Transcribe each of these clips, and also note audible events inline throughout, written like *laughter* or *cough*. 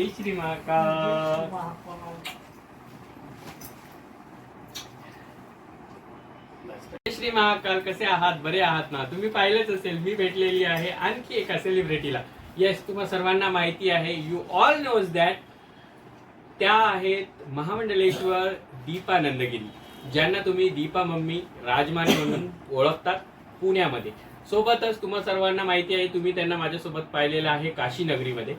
जय श्री महाकाल. जय श्री महाकाल कसे आहात? बरे आहात ना? तुम्ही पाहिलंच असेल मी भेटलेली आहे आणखी एका सेलिब्रिटीला येस तुम्हा सर्वांना माहिती आहे यू ऑल नोज दॅट त्या आहेत महामंडलेश्वर दीपा नंदगिरी ज्यांना तुम्ही दीपा मम्मी राजमाने म्हणून ओळखतात पुण्यामध्ये. सोबतच तुम्हा सर्वांना माहिती आहे तुम्ही त्यांना माझ्यासोबत पाहिलेलं आहे काशी नगरीमध्ये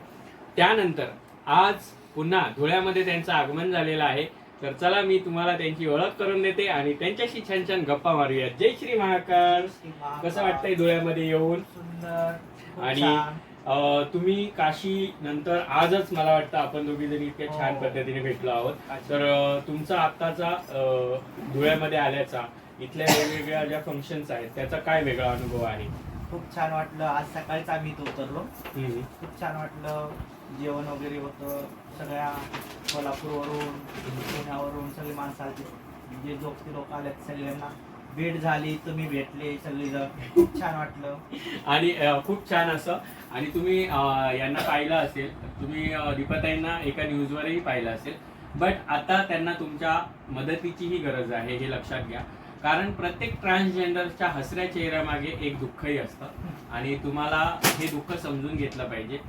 त्यानंतर आज पुन्हा धुळ्यामध्ये त्यांचं आगमन झालेलं आहे. तर चला मी तुम्हाला त्यांची ओळख करून देते आणि त्यांच्याशी छान छान गप्पा मारूया जय श्री महाकाल. कसं वाटतंय धुळ्यामध्ये येऊन? सुंदर आणि छान. अं, तुम्ही काशी नंतर आजच मला वाटतं आपण दोघी जणी इतक्या छान हो. पद्धतीने भेटलो आहोत. तर अं, तुमचा आत्ताचा अं, धुळ्यामध्ये आल्याचा इथल्या वेगवेगळ्या ज्या फंक्शन्स आहेत त्याचा काय वेगळा अनुभव आहे? खूप छान वाटलं. आज सकाळीच आम्ही इथं उतरलो. हम्म. खूप छान वाटलं. जेवण वगैरे होतं सगळ्या कोल्हापूरवरून पुण्यावरून सगळी माणसं आली. जे जोगती लोक आलेत सगळ्यांना. भेट झाली तुम्ही भेटले सगळेजण. खूप छान वाटलं. आणि खूप छान असं. आणि तुम्ही यांना पाहिलं असेल तुम्ही अं, दीपाताईंना एका न्यूजवरही पाहिलं असेल. बट आता त्यांना तुमच्या मदतीचीही गरज आहे हे लक्षात घ्या. कारण प्रत्येक ट्रान्सजेंडरच्या हसऱ्या चेहऱ्यामागे एक दुःखही असतं. आणि तुम्हाला हे दुःख समजून घेतलं पाहिजे.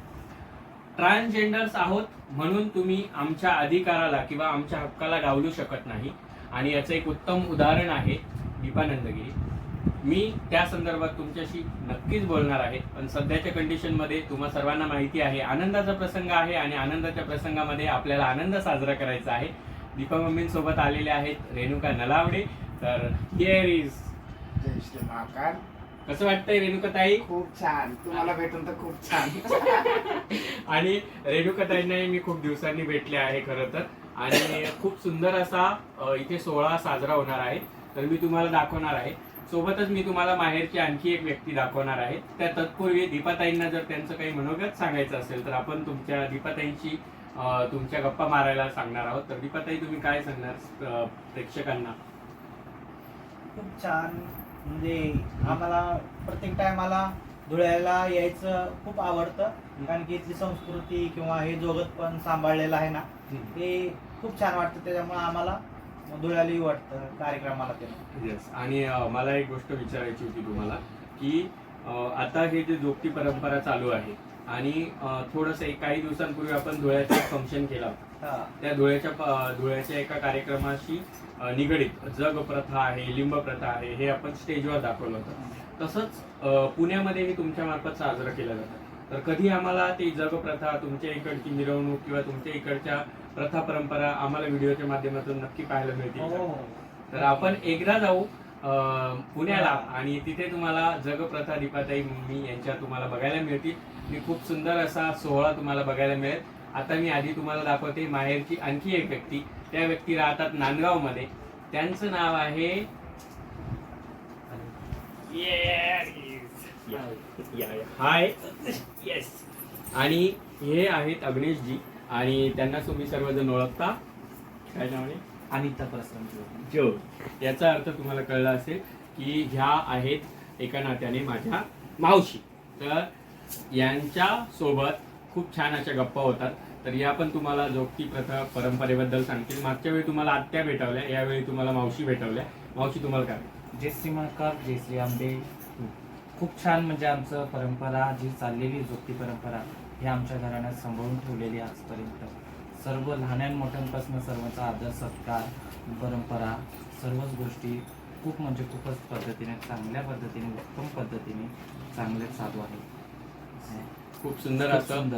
ट्रान्सजेंडर्स आहोत म्हणून तुम्ही आमच्या अधिकाराला किंवा आमच्या हक्काला डावलू शकत नाही. आणि याचं एक उत्तम उदाहरण आहे दीपानंदगिरी मी त्या संदर्भात तुमच्याशी नक्कीच बोलणार आहे. पण सध्याच्या कंडिशनमध्ये तुम्हा सर्वांना माहिती आहे आनंदाचा प्रसंग आहे आणि आनंदाच्या प्रसंगामध्ये आपल्याला आनंद साजरा करायचा आहे. दीपा मम्मींसोबत आलेले आहेत रेणुका नलावडे. तर हिअर इज जय श्री महाकाल. कसं वाटतंय रेणुका ताई खूप छान. तुम्हाला भेटून तर खूप छान. *laughs* आणि रेणुकाताईंनाही मी खूप दिवसांनी भेटले आहे खरं तर. आणि खूप सुंदर असा अ, इथे सोहळा साजरा होणार आहे. तर मी तुम्हाला दाखवणार आहे. सोबतच मी तुम्हाला माहेरची आणखी एक व्यक्ती दाखवणार आहे. त्या तत्पूर्वी दीपाताईंना जर त्यांचं काही मनोगत सांगायचं असेल तर आपण तुमच्या दीपाताईंची अ, तुमच्या गप्पा मारायला सांगणार आहोत. तर दीपाताई तुम्ही काय सांगणार अ, प्रेक्षकांना? खूप छान. म्हणजे आम्हाला प्रत्येक टायमाला धुळ्याला यायचं खूप आवडतं. कारण की इथली संस्कृती किंवा हे जोगत पण सांभाळलेलं आहे ना ते खूप छान वाटतं. त्याच्यामुळे आम्हाला धुळ्यालाही वाटतं कार्यक्रमाला ते. येस आणि अ, मला एक गोष्ट विचारायची होती तुम्हाला की अ, आता हे जे जोगती परंपरा चालू आहे आणि थोडंसं एक काही दिवसांपूर्वी आपण धुळ्याचा फंक्शन केला होता. त्या धुळ्याच्या धुळ्याच्या एका कार्यक्रमाशी निगडीत जग प्रथा आहे लिंब प्रथा आहे हे आपण स्टेजवर दाखवलं होतं तसंच पुण्यामध्येही तुमच्या मार्फत साजरं केलं जातं तर कधी आम्हाला ती जग प्रथा तुमच्या इकडची मिरवणूक किंवा तुमच्या इकडच्या प्रथा परंपरा आम्हाला व्हिडिओच्या माध्यमातून नक्की पाहायला मिळतील? हो. तर आपण एकदा जाऊ पुण्याला आणि तिथे तुम्हाला जगप्रथा दीपाताई मी यांच्या तुम्हाला बघायला मिळतील आणि खूप सुंदर असा सोहळा तुम्हाला बघायला मिळेल. आता मी आधी तुम्हाला दाखवते माहेरची आणखी एक व्यक्ती. त्या व्यक्ती राहतात नांदगावमध्ये त्यांचं नाव आहे हाय. येस आणि हे आहेत अग्नेशजी. आणि त्यांना तुम्ही सर्वजण ओळखता. काय नाव आहे? अनिता प्रसन्न जो. याचा अर्थ तुम्हाला कळला असेल की ह्या आहेत एका नात्याने माझ्या मावशी. तर यांच्या सोबत खूप छान अशा गप्पा होतात. तर या पण तुम्हाला जोगती प्रथा परंपरेबद्दल सांगतील. मागच्या वेळी तुम्हाला आत्या भेटवल्या यावेळी तुम्हाला मावशी भेटवल्या. मावशी तुम्हाला काय जय श्री महाकाल जय श्री आंबे खूप छान म्हणजे आमचं परंपरा जी चाललेली जोगती परंपरा ही आमच्या घराण्यात सांभाळून ठेवलेली आजपर्यंत. सर्व लहान मोठ्यांपासून सर्वांचा आदर सत्कार परंपरा सर्वच गोष्टी खूप म्हणजे खूपच पद्धतीने चांगल्या पद्धतीने उत्तम पद्धतीने चांगले चालू आहे खूप सुंदर असतं.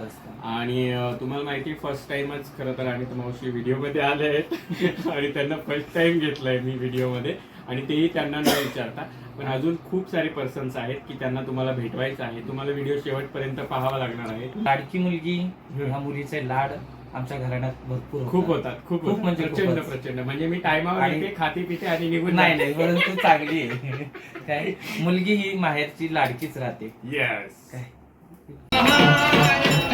आणि तुम्हाला माहिती फर्स्ट टाइमच खरं तर आणि मावशी व्हिडिओमध्ये आले आहेत. *laughs* आणि त्यांना फर्स्ट टाइम घेतलंय मी व्हिडिओमध्ये आणि तेही त्यांना न विचारता. पण अजून खूप सारे पर्सन्स आहेत की त्यांना तुम्हाला भेटवायचं आहे. तुम्हाला व्हिडिओ शेवटपर्यंत पाहावा लागणार आहे. लाडकी मुलगी ह्या मुलीचे लाड आमच्या घराण्यात भरपूर खूप होतात. खूप खूप. म्हणजे प्रचंड. प्रचंड. म्हणजे मी टायमावर येते खाते पिते आणि निघून नाही नाही परंतु चांगली आहे. *laughs* काय? मुलगी ही माहेरची लाडकीच राहते. येस काय?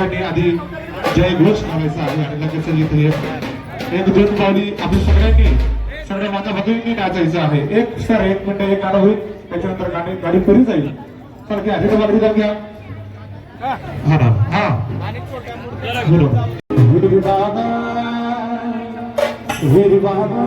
मातेसह सगळ्यांनी आधी जय घोष लावायचा आहे आणि लगेच इथे एक दोन पावली आपली सगळ्यांनी सगळ्या माता भगिनींनी नाचायचं आहे. एक सर एक मिनिट एक गाणं होईल. त्याच्यानंतर गाणी गाडी पुरी जाईल. तर घ्या तिथे बाजरी जाऊन घ्या. हा ना हा. बरोबर. विरी बाबा